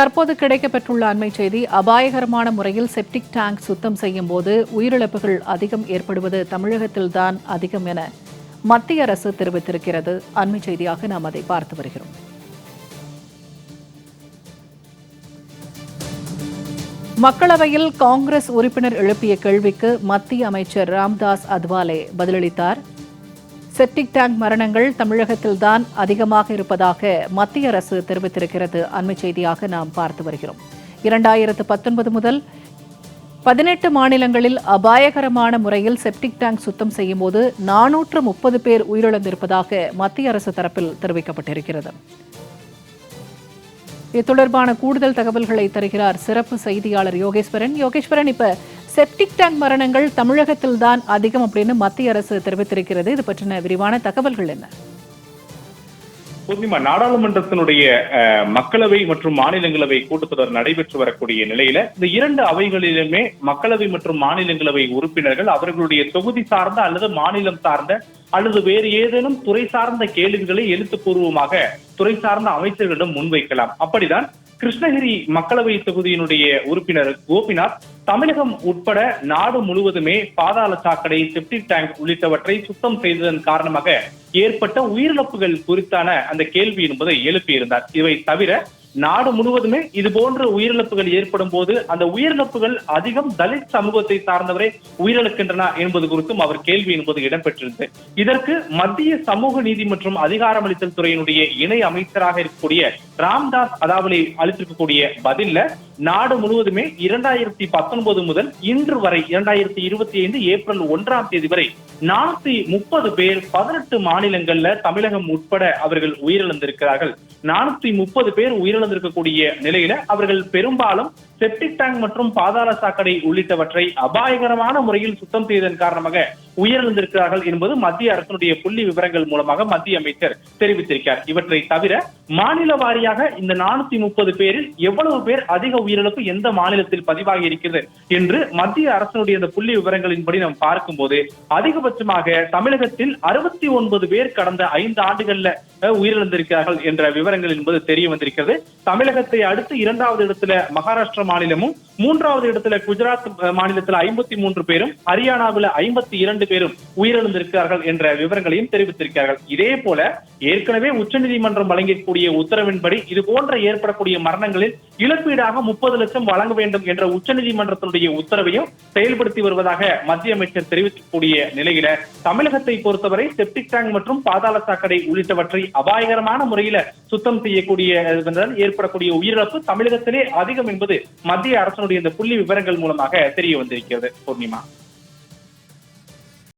தற்போது கிடைக்கப்பெற்றுள்ள அண்மை செய்தி அபாயகரமான முறையில் செப்டிக் டேங்க் சுத்தம் செய்யும் போது உயிரிழப்புகள் அதிகம் ஏற்படுவது தமிழகத்தில்தான் அதிகம் என மத்திய அரசு தெரிவித்திருக்கிறது. அண்மை செய்தியாக நாம் அதை பார்த்து வருகிறோம். மக்களவையில் காங்கிரஸ் உறுப்பினர் எழுப்பிய கேள்விக்கு மத்திய அமைச்சர் ராம்தாஸ் அத்வாலே பதிலளித்தார். செப்டிக் டேங்க் மரணங்கள் தமிழகத்தில்தான் அதிகமாக இருப்பதாக மத்திய அரசு தெரிவித்திருக்கிறது. அண்மை செய்தியாக நாம் பார்த்து வருகிறோம். இரண்டாயிரத்து பத்தொன்பது முதல் பதினெட்டு மாநிலங்களில் அபாயகரமான முறையில் செப்டிக் டேங்க் சுத்தம் செய்யும்போது நானூற்று முப்பது பேர் உயிரிழந்திருப்பதாக மத்திய அரசு தரப்பில் தெரிவிக்கப்பட்டிருக்கிறது. இது தொடர்பான கூடுதல் தகவல்களை தருகிறார் சிறப்பு செய்தியாளர் யோகேஸ்வரன். யோகேஸ்வரன் இப்போ செப்டிக் டேங்க் மரணங்கள் தமிழகத்தில் தான் அதிகம் அப்படின்னு மத்திய அரசு தெரிவித்திருக்கிறது. இது பற்றின விரிவான தகவல்கள் என்ன? பூர்ணிமா நாடாளுமன்றத்தினுடைய மக்களவை மற்றும் மாநிலங்களவை கூட்டத்தொடர் நடைபெற்று வரக்கூடிய நிலையில இந்த இரண்டு அவைகளிலுமே மக்களவை மற்றும் மாநிலங்களவை உறுப்பினர்கள் அவர்களுடைய தொகுதி சார்ந்த அல்லது மாநிலம் சார்ந்த அல்லது வேறு ஏதேனும் துறை சார்ந்த கேள்விகளை எழுத்துப்பூர்வமாக துறை சார்ந்த அமைச்சர்களிடம் முன்வைக்கலாம். அப்படிதான் கிருஷ்ணகிரி மக்களவை தொகுதியினுடைய உறுப்பினர் கோபிநாத் தமிழகம் உட்பட நாடு முழுவதுமே பாதாள சாக்கடை செப்டிக் டேங்க் உள்ளிட்டவற்றை சுத்தம் செய்ததன் காரணமாக ஏற்பட்ட உயிரிழப்புகள் குறித்தான அந்த கேள்வி என்பதை எழுப்பியிருந்தார். இவை தவிர நாடு முழுவதுமே இது போன்ற உயிரிழப்புகள் ஏற்படும் போது அந்த உயிரிழப்புகள் அதிகம் தலித் சமூகத்தை சார்ந்தவரை உயிரிழக்கின்றன என்பது குறித்தும் அவர் கேள்வி என்பது இடம்பெற்றிருந்தது. இதற்கு மத்திய சமூக நீதி மற்றும் அதிகாரமளித்தல் துறையினுடைய இணை அமைச்சராக இருக்கக்கூடிய ராம்தாஸ் அதாவலி அளித்திருக்கக்கூடிய பதில்ல நாடு முழுவதுமே இரண்டாயிரத்தி பத்தொன்பது முதல் இன்று வரை இரண்டாயிரத்தி இருபத்தி ஐந்து ஏப்ரல் ஒன்றாம் தேதி வரை நானூத்தி முப்பது பேர் பதினெட்டு மாநிலங்கள்ல தமிழகம் உட்பட அவர்கள் உயிரிழந்திருக்கிறார்கள். நானூத்தி முப்பது பேர் உயிரிழந்திருக்கக்கூடிய நிலையில அவர்கள் பெரும்பாலும் செப்டிக் டேங்க் மற்றும் பாதாள சாக்கடை உள்ளிட்டவற்றை அபாயகரமான முறையில் சுத்தம் செய்ததன் காரணமாக உயிரிழந்திருக்கிறார்கள் என்பது மத்திய அரசினுடைய புள்ளி விவரங்கள் மூலமாக மத்திய அமைச்சர் தெரிவித்திருக்கிறார். இவற்றை தவிர மாநில வாரியாக இந்த நானூத்தி முப்பது பேரில் எவ்வளவு பேர் அதிக உயிரிழப்பு எந்த மாநிலத்தில் பதிவாகி இருக்கிறது என்று மத்திய அரசினுடைய இந்த புள்ளி விவரங்களின்படி நாம் பார்க்கும்போது அதிகபட்சமாக தமிழகத்தில் அறுபத்தி ஒன்பது பேர் கடந்த ஐந்து ஆண்டுகள்ல உயிரிழந்திருக்கிறார்கள் என்ற விவரங்கள் என்பது தெரிய வந்திருக்கிறது. தமிழகத்தை அடுத்து இரண்டாவது இடத்துல மகாராஷ்டிரா மாநிலமும் மூன்றாவது இடத்துல குஜராத் மாநிலத்தில் ஐம்பத்தி மூன்று பேரும் ஹரியானாவில் ஐம்பத்தி இரண்டு பேரும் உயிரிழந்திருக்கிறார்கள் என்ற விவரங்களையும் தெரிவித்திருக்கிறார்கள். இதே போல ஏற்கனவே உச்சநீதிமன்றம் வழங்கக்கூடிய உத்தரவின்படி இது போன்ற ஏற்படக்கூடிய மரணங்களில் இழப்பீடாக முப்பது லட்சம் வழங்க வேண்டும் என்ற உச்சநீதிமன்றத்தினுடைய உத்தரவையும் செயல்படுத்தி வருவதாக மத்திய அமைச்சர் தெரிவிக்கக்கூடிய நிலையில தமிழகத்தை பொறுத்தவரை செப்டிக் டேங்க் மற்றும் பாதாள சாக்கடை உள்ளிட்டவற்றை அபாயகரமான முறையில சுத்தம் செய்யக்கூடிய ஏற்படக்கூடிய உயிரிழப்பு தமிழகத்திலே அதிகம் என்பது மத்திய அரசு அரசினுடைய இந்த புள்ளி விவரங்கள் மூலமாக தெரிய வந்திருக்கிறது பூர்ணிமா.